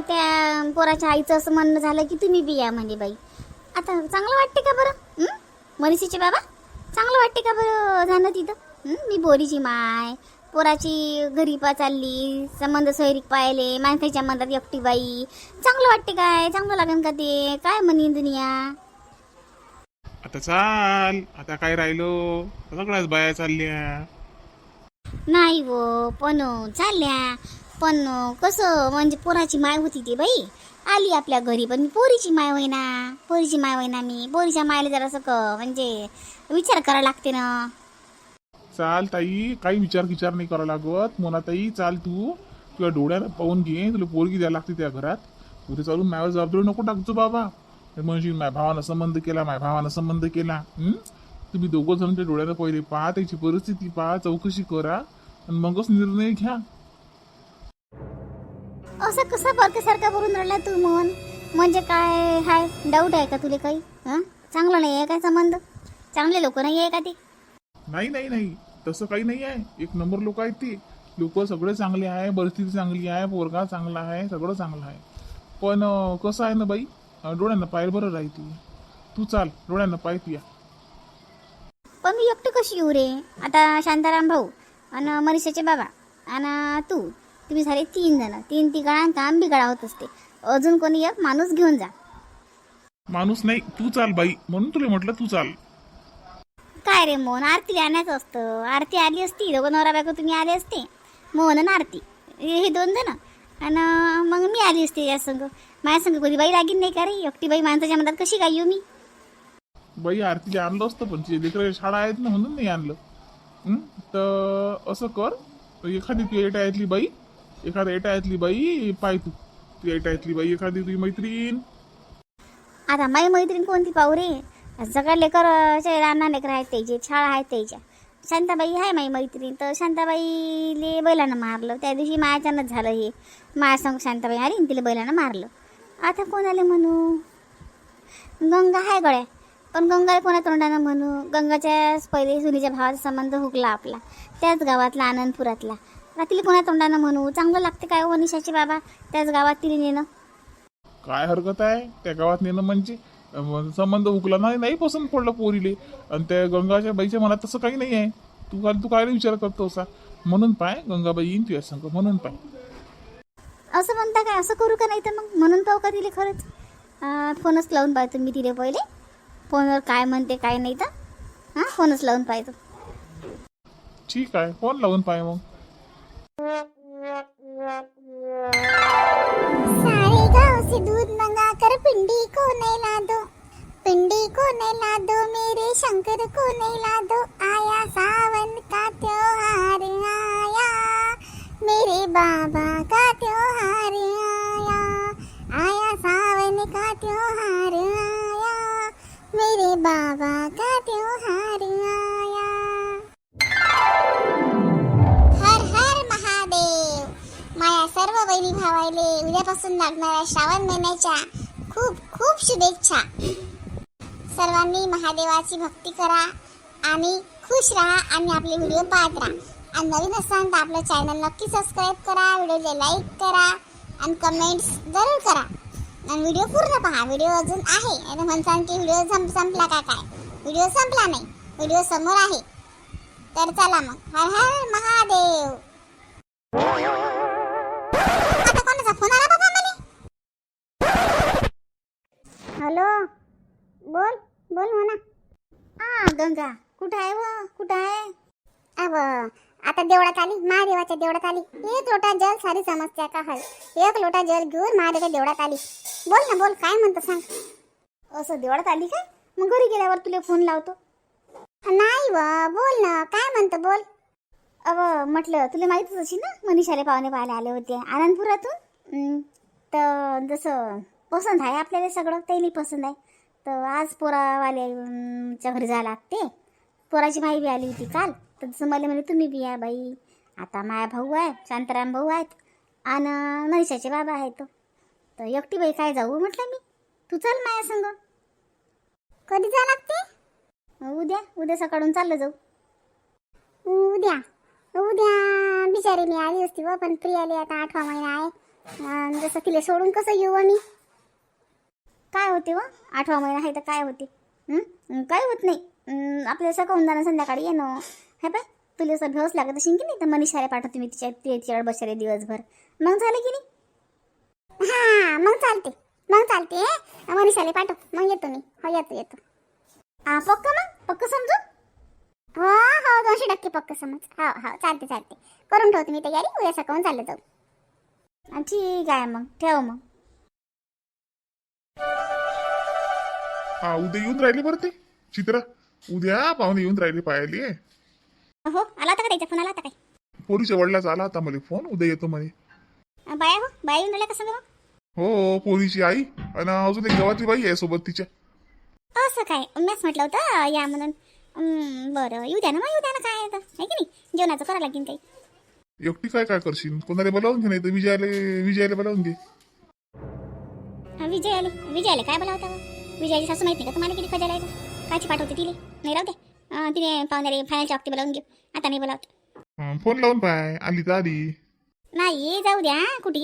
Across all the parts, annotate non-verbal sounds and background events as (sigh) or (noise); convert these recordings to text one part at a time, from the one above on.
त्या पोराच्या आईचं असं म्हणणं झालं की तुम्ही बी या म्हणे बाई. आता चांगलं वाटते का बरं? मनीषीचे बाबा? चांगलं वाटते का बरं जाणं तिथं? मी बोरीची माय पोराची घरी पा चालली संबंध सोयरीक पाहिले माणसाच्या मनात एकटी बाई. चांगलं वाटते काय? चांगलं लागेल का ते? काय म्हणे दुनिया आता चाल आता काय राहिलो? सगळ्याच बाया चालल्या. नाही वो पण चालल्या. पण कसं म्हणजे पोराची माय होती ती बाई. आली आपल्या घरी पण मी पोरीची माय होईना. पोरीची माय होईना मी. पोरीच्या मायला जरासं क म्हणजे विचार करावा लागते ना. चाल ताई काही विचार विचार नाही करावा लागत. मोना ताई चाल तू. तुला डोळ्यानं पाहून घे. तुला पोरगी द्यायला लागते त्या घरात. उद्या चालून माझ्यावर जबाबदारी नको टाकतो बाबा. म्हणजे माझ्या भावानं संबंध केला माझ्या भावानं संबंध केला. तुम्ही दोघं जण त्या डोळ्यानं पहिले पहा त्याची परिस्थिती पहा चौकशी करा आणि मगच निर्णय घ्या. असं कसं सारखं बोलून राहिला तू मोहन म्हणजे काय हाय? डाऊट आहे का तुला काही? हां? चांगलं नाही आहे काय संबंध? चांगले लोक नाही आहे का ते? नाही नाही नाही. तसं काही नाही आहे एक नंबर लोक आहेत ते. लोक सगळे चांगले आहे परिस्थिती चांगली आहे पोरगा चांगला आहे सगळं चांगलं आहे. पण अं, कसं आहे ना बाई? अं, डोळ्यांना पाय बरं राहते तू चाल डोळ्यांना पाय तू या पण मी एकटी कशी येऊ रे? आता शांताराम भाऊ आणि मनीषाचे बाबा आणि तू. तुम्ही झाले तीन जण. तीन तिघांना काम बिघडा होत असते. अजून कोणी एक माणूस घेऊन जा. माणूस नाही तू चाल बाई. म्हणून तुला म्हटलं तू चाल. काय रे मोहन? आरती आणायचं असतं. आरती आली असती. दोघं नवरा बायको तुम्ही आले असते. मोहन आणि आरती. हे दोन जण. आणि मग मी आली असते या संग माझ्या संग कोणी बाई लागीन नाही का रे? एकटी बाई माणसाच्या मनात कशी काय येऊ मी? बाई आरतीला आणलं असतं पण तिचे लेकरं शाळा आहेत ना म्हणून नाही आणलं. हं? तर असं कर. एखादी तू एटायतली बाई एखाद्या एटायतली बाई पाय तू. ती एटायतली बाई एखादी तुझी मैत्रीण. आता माई मैत्रीण कोणती पाहू रे सगळ्या लेकर राहणार लेकर आहेत त्याचे शाळा आहेत त्याच्या. शांताबाई आहे माई मैत्रीण तर शांताबाईले बैलानं मारलं. त्या दिवशी मायाच्यानंच झालं हे. मायासंग शांताबाई आली आणि तिला बैलानं मारलं. आता कोणाले म्हणू? गंगा आहे गळ्या पण गंगाला कोणा तोंडानं म्हणू? गंगाच्याच पहिले सुनीच्या भावाचा संबंध हुकला आपला. त्याच गावातला आनंदपुरातला. तिला कोणा तोंडानं म्हणू? चांगलं लागते काय हो निशाचे बाबा? त्याच गावात तिला नेणं. काय हरकत आहे? त्या गावात नेणं म्हणजे अं, संबंध उकला नाही नाही पसंत पडलं पोरीले. आणि त्या गंगाच्या बाईच्या मनात तसं काही नाही आहे. तू काय तू काय विचार करतो असा? म्हणून पाय गंगाबाई येईन तुझ्या संग म्हणून पाय. असं म्हणता काय? असं करू का नाही तर मग? म्हणून पाहू का तिला खरंच? अं, फोनच लावून पाहतो मी तिला पहिले. फोनवर काय म्हणते काय नाही तर. हां फोनच लावून पाहतो. ठीक आहे फोन लावून पाय मग. सारे गांव से दूध मंगा कर पिंडी को नहला दो पिंडी को नहला दो मेरे शंकर को नहला दो आया सावन का त्योहार आया मेरे बाबा माझ्या सर्व बहिणी भावायले. उद्यापासून लागणाऱ्या श्रावण महिन्याच्या खूप खूप शुभेच्छा. सर्वांनी महादेवाची भक्ती करा आणि खुश राहा. आणि आपले व्हिडिओ पाहत राहा. आणि नवीन असाल तर आपलं चॅनल नक्की सबस्क्राईब करा. व्हिडिओला लाईक करा आणि कमेंट्स जरूर करा. आणि व्हिडिओ पूर्ण पहा. व्हिडिओ अजून आहे. आणि म्हणसान की व्हिडिओ संप संपला का काय? व्हिडिओ संपला नाही. व्हिडिओ समोर आहे. तर चला मग. हर हर महादेव. बोल म्हणा. हा गंगा. कुठं आहे व? कुठं आहे? अब आता देवळात आली महादेवाच्या देवळात आली. एक लोटा जल सारी समस्या का हल एक लोटा जल घेऊन महादेवाच्या देवळात आली. बोल ना बोल काय म्हणतो सांग. असं देवळात आली का मग घरी गेल्यावर तुला फोन लावतो. नाही व बोल ना काय म्हणतो बोल. अव म्हटलं तुला माहीतच अशी ना मनीषाले पाहुणे पाहायला आले होते. आनंदपुरातून? तर जसं पसंत आहे आपल्याला सगळं त्याला पसंत आहे. तर आज पोरावाल्याच्या घरी जायला लागते. पोराची माई बी आली होती काल. तर तसं मला म्हणे तुम्ही बी या बाई. आता माया भाऊ आहे शांताराम भाऊ आहेत आणि मनीषाचे बाबा आहेत. तर एकटी बाई काय जाऊ म्हटलं मी. तू चल माया संग. कधी जा लागते? उद्या उद्या सकाळून चाललं जाऊ. उद्या उद्या बिचारी मी आली असती व पण प्रियाले आता आठवा महिना आहे. जसं तिला सोडून कसं येऊ आम्ही? काय होते व आठवा महिना आहे तर काय होते? काही काय होत नाही. आपल्याला सकाळून जाणं संध्याकाळी येणं. हे पाय तुला असं भेवच लागत असेल की नाही तर मनीषाला पाठवते मी तिच्या तिच्यावर बसले दिवसभर. मग झालं की नाही? हा मग चालते. मग चालते मनीषाला पाठव. मग येतो मी. हो येतो येतो. हा पक्क मग? पक्क समजू हो हो दोनशे टक्के पक्क समज. हो हो चालते चालते. करून ठेवते मी तयारी. उद्या सकाळून चाललं जाऊ. ठीक आहे मग. ठेव मग. हा उद्या येऊन राहिले बरं ते. चित्र उद्या पाहुणे येऊन राहिले पाहिले हो आला होता का फोन आला होता काय? पोरीच्या वडिलाचा आला होता मला फोन उद्या येतो म्हणे. अं, बाया हो? बाया येऊन राहिल्या हो पोरीची आई आणि अजून एक गावातली बाई आहे सोबत तिच्या. असं काय? मॅच म्हटलं होतं या म्हणून. हं, बरं येऊ द्या ना मग येऊ द्या ना काय आहे तर. की नाही? जेवणाचं करावं लागेल काही. एकटी काय काय करशील? कोणाला बोलावून घे नाही तर विजयाला विजयाला बोलावून घे. विजय आले. विजय आले. काय बोला होता? विजयाची सासू माहिती नाही का तुम्हाला किती खजाला आहे? कायची पाठवते तिले. नाही राहू दे. तिने पाहुण्यारे फायनलच्या वक्ती बोलावून घेऊ. आता नाही बोलावत. हं, फोन लावून पाय. आली तर आली नाही जाऊ द्या. कुठे?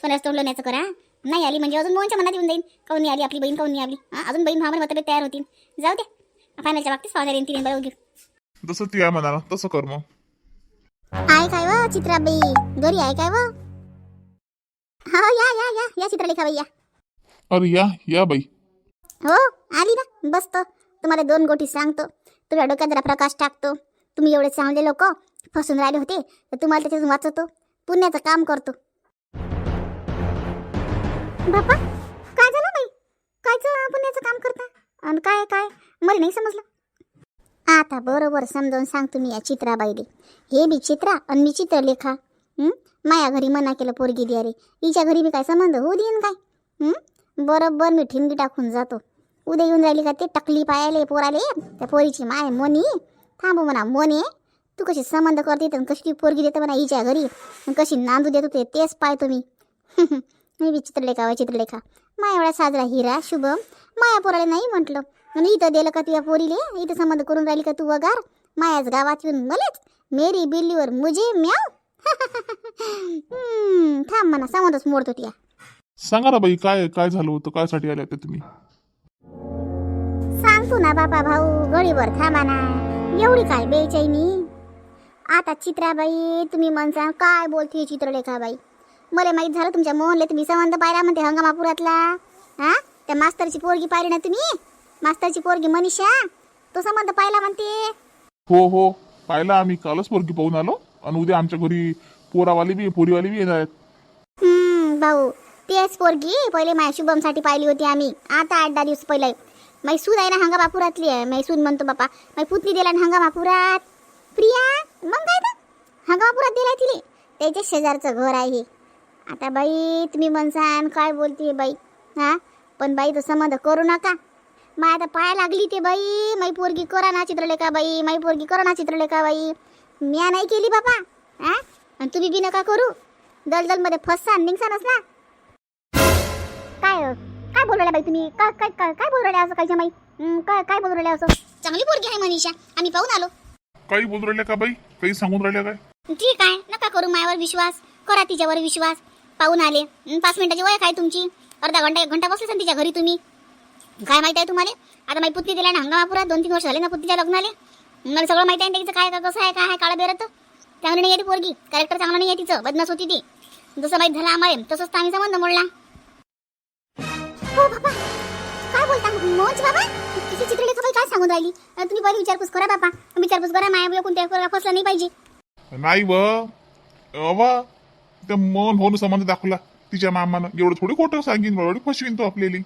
सोन्यास तोंड लोण्याचं करा. नाही आली म्हणजे अजून मोहनच्या मनात येऊन जाईल काऊन नाही आली आपली बहीण काऊन नाही आली. हा, अजून बहीण भावामध्ये मतभेद तयार होतील. जाऊ द्या. फायनलच्या बाबतीत पाहुण्यारे तिने बोलावून घेऊ. जसं ती म्हणाला तसं कर मग. आहे काय व चित्राबाई? घरी आहे काय व? हो या या या. या चित्रलेखाबाई या. अरे या या बाई. हो आली ना बसतो. तुम्हाला दोन गोटी सांगतो. तुझ्या डोक्यात जरा प्रकाश टाकतो. तुम्ही एवढे चांगले लोक फसून राहिले होते तर तुम्हाला त्याच्यातून वाचवतो. पुण्याचं काम करतो. बापा काय झालं बाई? कायचं पुण्याचं काम करता? आणि काय काय? मला नाही समजलं. आता बरोबर समजावून सांगतो मी या चित्राबाईले. हे बी चित्रा आणि मी चित्रलेखा. लेखा माया घरी मना केलं पोरगी द्या रे हिच्या घरी बी काय संबंध होऊ देईन काय? बरोबर मी ठिणगी टाकून जातो. उद्या येऊन राहिली का ते टकली पायाले पोराले? त्या पोरीची माय मोनी. थांबू म्हणा मोने. तू कशी संबंध करते तर कशी ती पोरगी देते म्हणा हिच्या घरी? आणि कशी नांदू देत होते तेच पाहतो मी. (laughs) मी बी चित्रलेखा व चित्रलेखा. माया एवढा साजरा हिरा शुभम. माया पोराला नाही म्हटलं. आणि इथं दिलं का तुझ्या पोरीले? इथं संबंध करून राहिली का तू वगार? मायाच गावात येऊन मलेच मेरी बिल्लीवर मुझे म्याव. (laughs) थांब म्हणा संबंधच मोडतो त्या सांगा ना बाई काय काय झालं होतं? काय साठी आल्या होत्या तुम्ही? सांगतो ना बापा भाऊ गडीवर थांबा ना. एवढी काय बेचैनी? आता चित्राबाई तुम्ही म्हणता काय बोलते चित्रलेखाबाई मला माहीत झालं तुमच्या मोहनले तुम्ही संबंध पाहिला म्हणते हंगामापुरातला. हा? त्या मास्तरची पोरगी पाहिली ना तुम्ही? मास्तरची पोरगी मनीषा? तो संबंध पाहिला म्हणते. हो हो. पाहिला आम्ही. कालच पोरगी पाहून आलो. आणि उद्या आमच्या घरी पोरावाली बी पोरीवाली बी येणार आहेत. हम्म, भाऊ. तेच पोरगी पहिले माय शुभमसाठी पाहिली होती आम्ही. आता आठ दहा दिवस पहिले. माई सून आहे ना हंगामापुरातली आहे. माई सून म्हणतो बापा. माई पुतणी दिला ना हंगामापुरात प्रिया मग काय हंगा हंगामापुरात दिलाय तिने. त्याच्या शेजारचं घर आहे हे. आता बाई तुम्ही म्हणसान काय बोलते बाई? हा? पण बाई तो संबंध करू नका. मग आता पाय लागली ते बाई. माई पोरगी करा ना चित्रलेखा बाई. माई पोरगी करा ना चित्रलेखा बाई. म्या नाही केली बापा. हा? आणि तुम्ही बी नका करू. दलदलमध्ये फससान निघसानच ना. काय काय बोलू राहिल्या बाई तुम्ही? काय काय काय काय बोलू राहिल्या असं कायच्या काय काय बोलू राहिल्या असं? चांगली पोरगी आहे मनीषा. आम्ही पाहून आलो. काही बोलून राहिल्या का बाई? काही सांगून राहिल्या काय? ठीक आहे नका करू मायावर विश्वास. करा तिच्यावर विश्वास. पाहून आले. पाच मिनिटाची वय काय तुमची? अर्धा घंटा एक घंटा बसले तिच्या घरी तुम्ही. काय माहिती आहे तुम्हाला? आता माझी पुतणी दिला ना हंगामापुरात. दोन तीन वर्ष झाले ना पुतणीच्या लग्नाले. मला सगळं माहिती आहे ना तिचं काय काय कसं आहे काय आहे काळं बेरत. चांगली नाही आहे ती पोरगी. कॅरेक्टर चांगलं नाही आहे तिचं. बदमाश होती ती. जसं माहीत झालं आम्हाला तसंच आम्ही संबंध मोडला. हो बाबा. काय बोलता मोज बाबा? तिची चित्रलेखा बाई काय सांगून राहिली? तुम्ही पहिले विचारपूस करा बाबा. विचारपूस करा माया कोणत्या फसला नाही पाहिजे. नाही व. अवा त्या मन होऊन संबंध दाखवला. तिच्या मामानं. एवढं थोडी खोटं सांगीन एवढी फसवीन तो आपल्याला.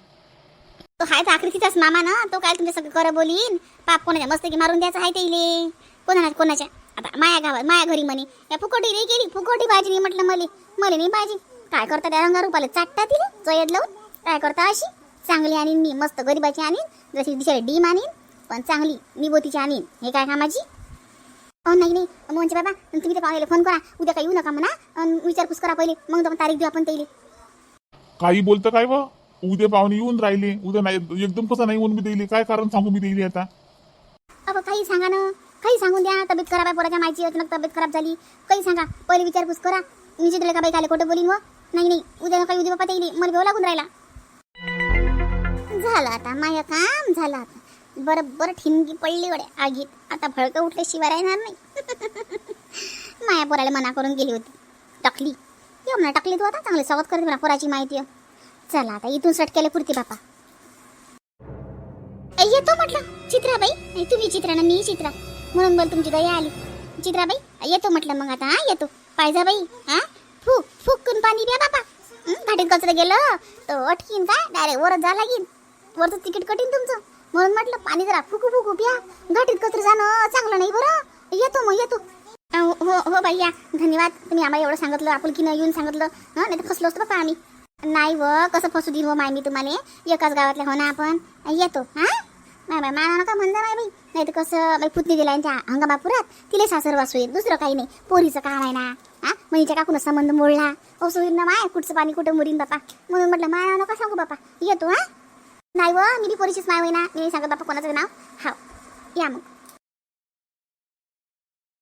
तो हाय तर आकृतीचाच मामा ना. तो काय तुमच्या सगळं खरं बोलीन? पाप कोणाच्या मस्त की मारून द्यायचं आहे ते कोणा कोणाच्या? आता माया गावात माया घरी म्हणे. या फुकोटी रे केली. फुकोटी भाजी नाही म्हटलं मले. मले नाही पाहिजे काय करता त्या रंगारूपाला? चाटता तिला? जयद लावून? काय करता अशी. चांगली आणीन मी मस्त गरीबाची आणीन. जशी दिशाला डीम आणीन पण चांगली निबोतीची आणीन. हे काय कामाची? अहो नाही नाही. मोहनचे बाबा तुम्ही ते पाहुण्याला फोन करा. उद्या काही येऊ नका म्हणा. विचारपूस करा पहिले. मग आपण तारीख देऊ आपण त्याला काही बोलतं काय व? उद्या पाहुणे येऊन राहिले. उद्या नाही एकदम कसं नाही म्हणून मी देईल काय कारण सांगू मी देईल आता? अबा काही सांगा ना. काही सांगून द्या. तब्येत खराब आहे पोराच्या मायची अचानक तब्येत खराब झाली. काही सांगा. पहिले विचारपूस करा. निश्चित का बाई? काय खोटं बोलीन व. नाही नाही. उद्या काही उद्या बाप्पा ते मला भेव लागून राहिला. झालं आता. माझं काम झालं आता. बरोबर ठिणगी पडली वडे आगीत. आता भडकं उठल्याशिवाय राहणार नाही. (laughs) माया पोराला मना करून गेली होती. टाकली. ये म्हणा टाकली तू आता. चांगले स्वागत करते म्हणा पोराची माहिती. आहे. चला आता इथून सटकेले पुरती बापा. येतो म्हटलं. चित्राबाई. नाही तुम्ही चित्रा ना मी चित्रा. म्हणून बोल तुमची दया आली. चित्राबाई येतो म्हटलं मग आता. हा येतो. पायजाबाई हा? फुक फुकून पाणी द्या बापा. घाटीत कचरं गेलं. तर अटकीन काय डायरेक्ट वरच जा लागीन. वरचं तिकीट कटीन तुमचं. म्हणून म्हटलं पाणी जरा फुकू फुकू प्या. घाटीत कचरं जाणं चांगलं नाही बरं. येतो मग येतो. हो हो बाई या धन्यवाद. तुम्ही आम्हाला एवढं सांगितलं आपुलकीनं येऊन सांगितलं. हां नाही तर फसलो असतो बापा आम्ही. नाही व कसं फसू देईन व माय मी तुम्हाला? एकाच गावातल्या हो ना आपण? येतो हा? नाही बाय माना नका म्हणजा माय बाई. नाही तर कसं बाई पुतणी दिला त्या हंगामापुरात. तिला सासर वासू येईल दुसरं काही नाही. पोरीचं काम आहे ना. हा? मनीच्या काकून संबंध मोडला. असं ना माय? कुठचं पाणी कुठं मुरीन बापा? म्हणून म्हटलं माया नका सांगू बापा. येतो हा? नाही व मी बी पोरीचीच होईना मी सांगत बापा कोणाचं नाव? हाव या मग.